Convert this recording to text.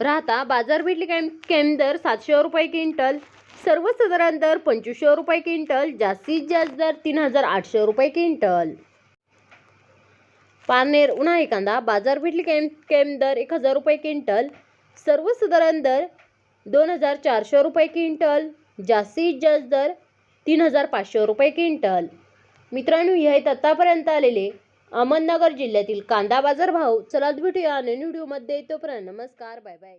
राहता बाजारपेठली cam cam दर सातशे रुपये क्विंटल सर्वसाधारण दर पंचवीसशे रुपये क्विंटल जास्तीत जास्त दर तीन हजार आठशे रुपये क्विंटल. पारनेर उन्हाळी कांदा बाजारपेठली कॅम कॅम दर एक हजार रुपये क्विंटल सर्वसाधारण दर दोन हजार चारशे रुपये क्विंटल जास्तीत जास्त दर तीन हजार पाचशे रुपये क्विंटल. मित्रांनो हे आहेत आत्तापर्यंत आलेले अहमदनगर जिल्ह्यातील कांदा बाजार भाव चला भेटूया नवीन व्हिडिओमध्ये तोपर्यंत नमस्कार बाय बाय.